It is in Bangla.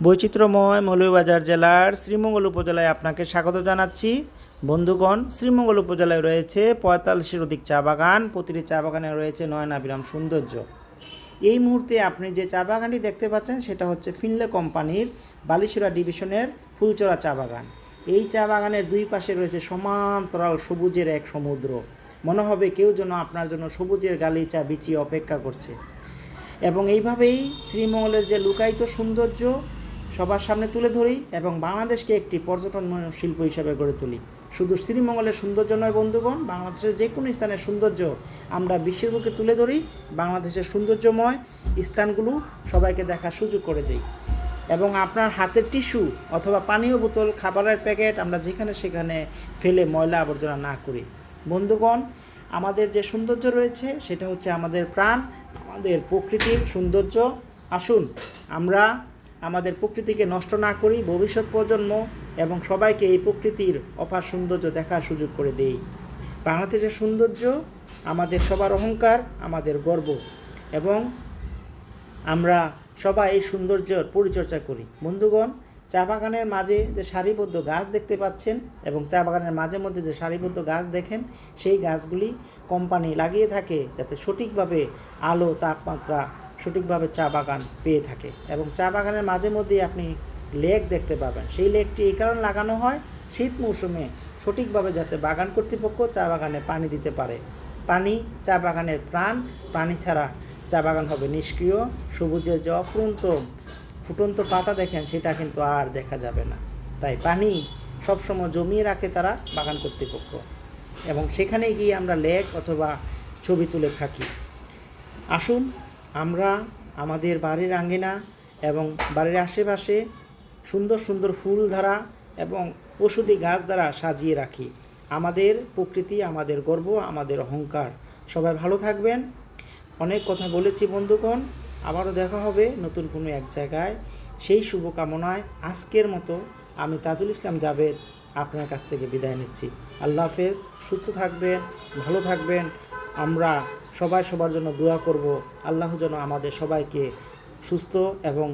বৈচিত্র্যময় মৌলভীবাজার জেলার শ্রীমঙ্গল উপজেলায় আপনাকে স্বাগত জানাচ্ছি। বন্ধুগণ, শ্রীমঙ্গল উপজেলায় রয়েছে পঁয়তাল্লিশের অধিক চা বাগান, প্রতিটি চা বাগানে রয়েছে নয়নাবিরাম সৌন্দর্য। এই মুহূর্তে আপনি যে চা বাগানটি দেখতে পাচ্ছেন, সেটা হচ্ছে ফিনলে কোম্পানির বালিশুরা ডিভিশনের ফুলচরা চা বাগান। এই চা বাগানের দুই পাশে রয়েছে সমান্তরাল সবুজের এক সমুদ্র। মনে হবে কেউ যেন আপনার জন্য সবুজের গালিচা বিছিয়ে অপেক্ষা করছে। এবং এইভাবেই শ্রীমঙ্গলের যে লুকায়িত সৌন্দর্য সবার সামনে তুলে ধরি এবং বাংলাদেশকে একটি পর্যটন শিল্প হিসাবে গড়ে তুলি। শুধু শ্রীমঙ্গলের সৌন্দর্য নয়, বন্ধুগণ, বাংলাদেশের যে কোনো স্থানের সৌন্দর্য আমরা বিশ্বের বুকে তুলে ধরি। বাংলাদেশের সৌন্দর্যময় স্থানগুলো সবাইকে দেখার সুযোগ করে দিই। এবং আপনার হাতের টিস্যু অথবা পানীয় বোতল, খাবারের প্যাকেট আমরা যেখানে সেখানে ফেলে ময়লা আবর্জনা না করি। বন্ধুগণ, আমাদের যে সৌন্দর্য রয়েছে সেটা হচ্ছে আমাদের প্রাণ, আমাদের প্রকৃতির সৌন্দর্য। আসুন, আমরা আমাদের প্রকৃতিকে নষ্ট না করি, ভবিষ্যৎ প্রজন্ম এবং সবাইকে এই প্রকৃতির অপার সৌন্দর্য দেখার সুযোগ করে দেই। বাংলাদেশের সৌন্দর্য আমাদের সবার অহংকার, আমাদের গর্ব এবং আমরা সবাই এই সৌন্দর্যের পরিচর্যা করি। বন্ধুগণ, চা বাগানের মাঝে যে সারিবদ্ধ গাছ দেখতে পাচ্ছেন এবং চা বাগানের মাঝে মধ্যে যে সারিবদ্ধ গাছ দেখেন, সেই গাছগুলি কোম্পানি লাগিয়ে থাকে যাতে সঠিকভাবে আলো, তাপমাত্রা সঠিকভাবে চা বাগান পেয়ে থাকে এবং চা বাগানের মাঝে মধ্যেই আপনি লেক দেখতে পাবেন। সেই লেকটি এই কারণে লাগানো হয়, শীত মৌসুমে সঠিকভাবে যাতে বাগান কর্তৃপক্ষ চা বাগানে পানি দিতে পারে। পানি, চা বাগানের প্রাণ, পানি ছাড়া চা বাগান হবে নিষ্ক্রিয়, সবুজের যে অফুরন্ত ফুটন্ত পাতা দেখেন, সেটা কিন্তু আর দেখা যাবে না। তাই পানি সবসময় জমিয়ে রাখে তারা বাগান কর্তৃপক্ষ। এবং সেখানে গিয়ে আমরা লেক অথবা ছবি তুলে থাকি। আসুন আমরা আমাদের বাড়ির আঙ্গিনা এবং বাড়ির আশেপাশে সুন্দর সুন্দর ফুল ধারা এবং ওষুধি গাছ দ্বারা সাজিয়ে রাখি। আমাদের প্রকৃতি, আমাদের গর্ব, আমাদের অহংকার। সবাই ভালো থাকবেন। অনেক কথা বলেছি বন্ধুগণ। আবারও দেখা হবে নতুন কোনো এক জায়গায়। সেই শুভকামনায় আজকের মতো আমি তাজুল ইসলাম জাভেদ আপনার কাছ থেকে বিদায় নিচ্ছি। আল্লাহ হাফেজ। সুস্থ থাকবেন, ভালো থাকবেন। আমরা সবাই সবার জন্য দোয়া করব। আল্লাহ যেন আমাদের সবাইকে সুস্থ এবং